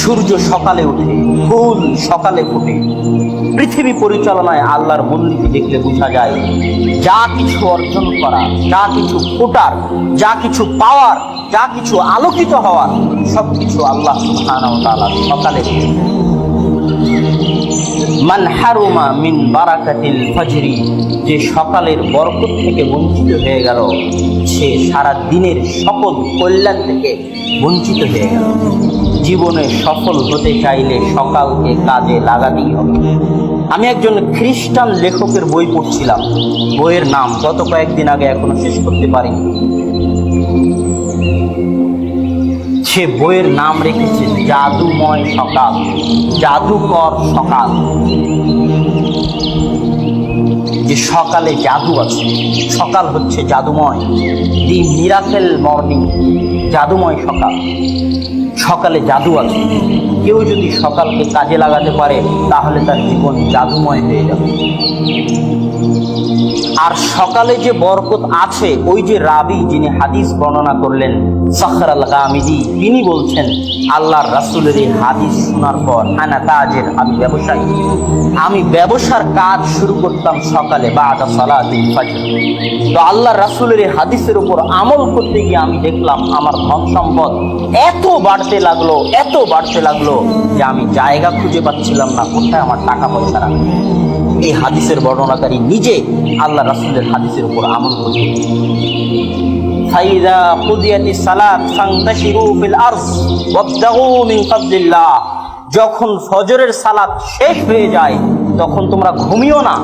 সূর্য সকালে উঠে, ফুল সকালে ফুটে। পৃথিবী পরিচালনায় আল্লাহর মূলনীতি দেখলে বোঝা যায়, যা কিছু অর্জন করা, যা কিছু ফোটার, যা কিছু পাওয়ার, যা কিছু আলোকিত হওয়ার সব কিছু আল্লাহ সকালে মান হারুমা মিন বারাকাতিল ফজরি, যে সকালের বরকত থেকে বঞ্চিত হয়ে গেল, সে সারা দিনের সকল কল্যাণ থেকে বঞ্চিত হয়ে গেল। জীবনে সফল হতে চাইলে সকালকে কাজে লাগাতেই হবে। আমি একজন খ্রিস্টান লেখকের বই পড়ছিলাম। বইয়ের নাম গত কয়েকদিন আগে এখনও শেষ করতে পারিনি। সে বইয়ের নাম রেখেছে, জাদুময় সকাল জাদুকর সকাল যে সকালে জাদু আছে, সকাল হচ্ছে জাদুময়। দি মিরাকেল মর্নিং, জাদুময় সকাল। সকালে জাদু আছে। কেউ যদি সকালকে কাজে লাগাতে পারে, তাহলে তার জীবন জাদুময় হয়ে যাবে। আর সকালে যে বরকত আছে, ওই যে রাবি যিনি হাদিস বর্ণনা করলেন, সখর আল গামিদি তিনি বলছেন, আল্লাহর রাসুলের এই হাদিস শোনার পর, আনা তাজের, আমি ব্যবসায়ী। আমি ব্যবসার কাজ শুরু করতাম সকালে বা আদা সালাতিল ফাজর। তো আল্লাহ রাসুলের এই হাদিসের উপর আমল করতে গিয়ে আমি দেখলাম, আমার ধন সম্পদ এত বাড়তে লাগল, এত বাড়তে লাগল যে আমি জায়গা খুঁজে পাচ্ছিলাম না, কোথায় আমার টাকা পয়সা রাখব? এই হাদিসের বর্ণনাকারী নিজে আল্লাহ রাসুলের হাদিসের উপর আমল করতে ফাইদা কুদিয়াতি সালাত ফান্তাশিরু ফিল আরজ ওয়াবতাগু মিন যখন ফজরের সালাত শেষ হয়ে যায় তখন তোমরা ঘুমিও না।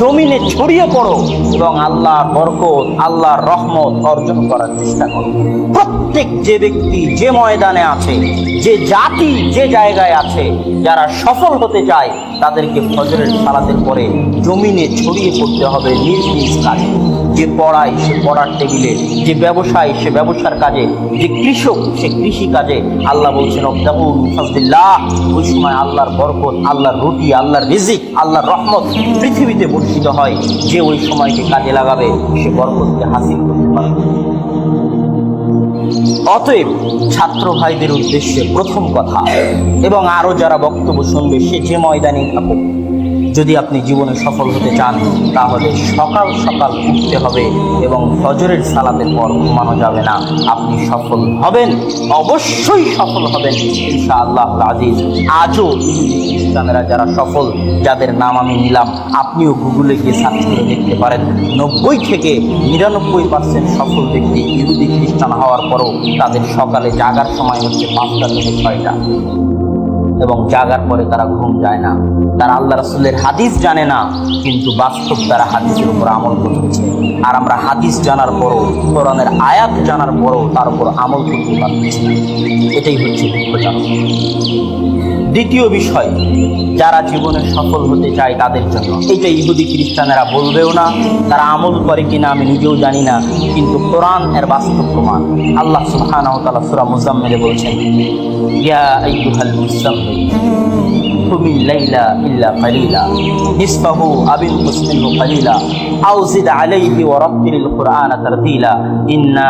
জমিনে ছড়িয়ে পড়ো এবং আল্লাহ বরকত আল্লাহর রহমত অর্জন করার চেষ্টা করো। প্রত্যেক যে ব্যক্তি যে ময়দানে আছে, যে জাতি যে জায়গায় আছে, যারা সফল হতে চায়, তাদেরকে ফজরের সালাতের পরে জমিনে ছড়িয়ে পড়তে হবে নিজ নিজ কাজে। যে পড়ায় সে পড়ার টেবিলে, যে ব্যবসায় সে ব্যবসার কাজে, যে কৃষক সে কৃষি কাজে। আল্লাহ বলছেন ওই সময় আল্লাহর বরকত, আল্লাহর রুটি, আল্লাহর রিজিক আল্লাহর রহমত পৃথিবীতে বর্ষিত হয়। যে ওই সময়কে কাজে লাগাবে, সে বরকতকে হাসিল করতে পারবে অতএব ছাত্র ভাইদের উদ্দেশ্যে প্রথম কথা, এবং আরও যারা বক্তব্য শুনবে, সে যে ময়দানে থাকুক। যদি আপনি জীবনে সফল হতে চান, তাহলে সকাল সকাল উঠতে হবে এবং ফজরের সালাতের পর ঘুমানো যাবে না। আপনি সফল হবেন, অবশ্যই সফল হবেন ইনশা আল্লাহ আজিজ। আজও খ্রিস্টানেরা যারা সফল, যাদের নাম আমি নিলাম, আপনিও গুগলে গিয়ে সার্চ করে দেখতে পারেন। নব্বই থেকে নিরানব্বই পার্সেন্ট সফল ব্যক্তি ইহুদি খ্রিস্টান হওয়ার পরও তাদের সকালে জাগার সময় হচ্ছে পাঁচটা থেকে ছয়টা। এবং জাগার পরে তারা ঘুম যায় না। তারা আল্লাহ রাসুলের হাদিস জানে না, কিন্তু বাস্তব তারা হাদিসের উপর আমল করতেছে। আর আমরা হাদিস জানার পরও, কোরআনের আয়াত জানার পরও তার উপর আমল করতে পারতেছি এটাই হচ্ছে দুঃখজনক। দ্বিতীয় বিষয়, যারা জীবনে সফল হতে চায় তাদের জন্য। এটা ইহুদি খ্রিস্টানেরা বলবেও না, তারা আমল করে কিনা আমি নিজেও জানি না, কিন্তু কোরআন এর বাস্তব প্রমাণ আল্লাহ সুহান তাআলা মুজাম্মেলে বলছেন আলাইহি ইন্না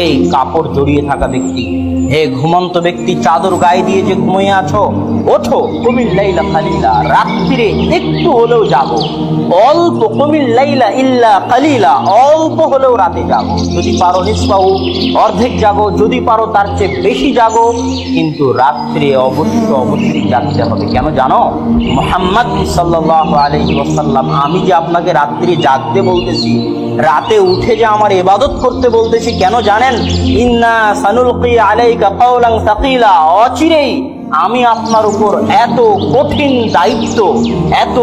এই কাপড় জড়িয়ে থাকা ব্যক্তি হে ঘুমন্ত ব্যক্তি, চাদর গায়ে দিয়ে যে ঘুমিয়ে আছো, ওঠো কুমিল লাইলা খালিলা। রাত্রিরে একটু হলেও যাব। অল্প কুমিল লাইলা ইল্লা কালিলা, অল্প হলেও রাতে যাব। যদি পারো নিষ্পাহু অর্ধেক জাগো, যদি পারো তার চেয়ে বেশি জাগো। কিন্তু রাত্রে অবশ্য অবশ্যই জাগতে হবে। কেন জানো? মোহাম্মদ সাল্লাহ আলহি ওসাল্লাম আমি যে আপনাকে রাত্রি জাগতে বলতেছি রাতে উঠে যে আমার এবাদত করতে বলতেছি, কেন জানেন? ইন্না সানুলকি আলাইকা কাওলান সাকিলা। অচিরেই আমি আপনার উপর এত কঠিন দায়িত্ব, এত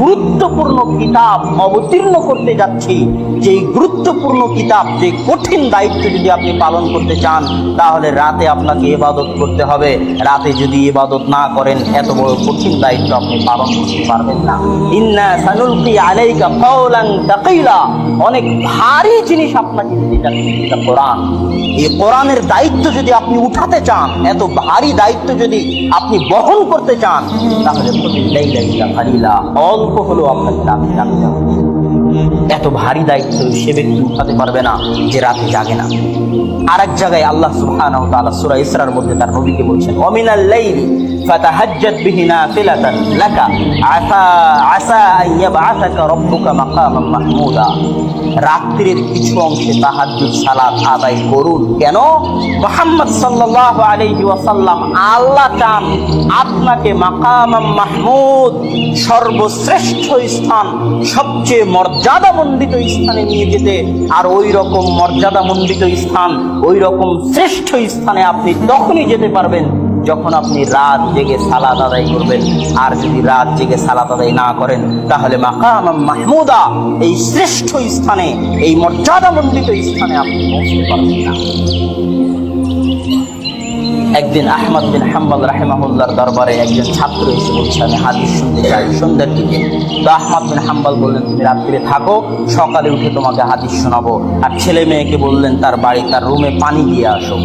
গুরুত্বপূর্ণ কিতাব অবতীর্ণ করতে যাচ্ছি যে গুরুত্বপূর্ণ কিতাব, যে কঠিন দায়িত্ব যদি আপনি পালন করতে চান, তাহলে রাতে আপনাকে ইবাদত করতে হবে। রাতে যদি ইবাদত না করেন, এত বড় কঠিন দায়িত্ব আপনি পালন করতে পারবেন না। ইন্না সানুলকি আলাইকা কাওলান তাকিলা। অনেক ভারী জিনিস আপনাকে দিতে কোরআন। এই কোরআনের দায়িত্ব যদি আপনি উঠাতে চান, এত ভারী দায়িত্ব যদি আপনি বহন করতে চান তাহলে অল্প হলেও আপনাকে রাতে রাখতে হবে। এত ভারী দায়িত্ব সে ব্যক্তি উঠাতে পারবে না, যে রাতে জাগে না। আর এক জায়গায় আল্লাহ সুবহানাহু সূরা ইসরার মধ্যে তার নবীকে বলছেন, ওমিনাল লাইলি ফাতাহাজ্জাত লাকা আসা আসা মাহমুদা। রাত্রির কিছু অংশে তাহাজ্জুদ, সালাত, আদায় করুন। কেন? মুহাম্মদ সাল্লাল্লাহু আলাইহি ওয়াসাল্লাম আল্লাহ আপনাকে মাকামাম মাহমুদ, সর্বশ্রেষ্ঠ স্থান, সবচেয়ে মর্যাদামণ্ডিত স্থানে নিয়ে যেতে। আর ওই রকম মর্যাদামণ্ডিত স্থান ওই রকম শ্রেষ্ঠ স্থানে আপনি তখনই যেতে পারবেন যখন আপনি রাত জেগে সালাত আদায় করবেন। আর যদি রাত জেগে সালাদ আদায় না করেন, তাহলে মাকাম মাহমুদা এই শ্রেষ্ঠ স্থানে, এই মর্যাদামণ্ডিত স্থানে আপনি পৌঁছতে পারবেন না। একদিন আহমদ বিন হাম্বল রাহেমাহুল্লার দরবারে একজন ছাত্র এসে বলছে আমি হাদিস শুনতে চাই। সন্ধ্যার দিকে। তো আহমদ বিন হাম্বল বললেন, তুমি রাত্রিরে থাকো, সকালে উঠে তোমাকে হাদিস শোনাবো। আর ছেলে মেয়েকে বললেন, তার বাড়ি, তার রুমে পানি দিয়ে আসো।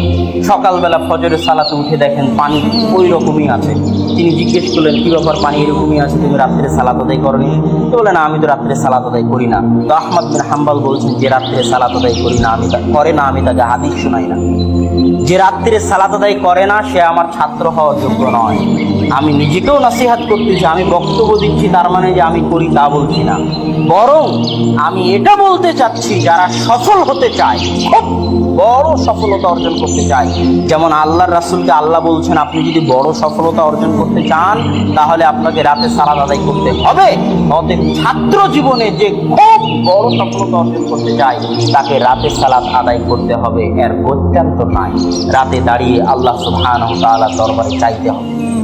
সকালবেলা ফজরের সালাতে উঠে দেখেন পানি ওই রকমই আছে। তিনি জিজ্ঞেস করলেন, কি ব্যাপার পানি এরকমই আছে? তুমি রাত্রে সালাত আদায় করনি? তো বলে না, আমি তো রাত্রে সালাত আদায় করি না। তো আহমদ বিন হাম্বল বলছেন, যে রাত্রে সালাত আদায় করি না, আমি তা করে না, আমি তাকে হাদিস শোনাই না। যে রাত্রে সালাত আদায় করে না, সে আমার ছাত্র হওয়ার যোগ্য নয়। আমি নিজেকেও নসিহাত করতেছি, আমি বক্তব্য দিচ্ছি, তার মানে যে আমি করি তা বলছি না। বরং আমি এটা বলতে চাচ্ছি, যারা সফল হতে চায়, খুব বড় সফলতা অর্জন করতে চায়। যেমন আল্লাহর রাসুলকে আল্লাহ বলছেন, আপনি যদি বড় সফলতা অর্জন করতে চান, তাহলে আপনাকে রাতে সালাদ আদায় করতে হবে। অতএব ছাত্র জীবনে যে খুব বড় সফলতা অর্জন করতে চায়, তাকে রাতে সালাদ আদায় করতে হবে। এর অত্যন্ত নাই। রাতে দাঁড়িয়ে আল্লাহ তাআলার দরবারে চাইতে হবে।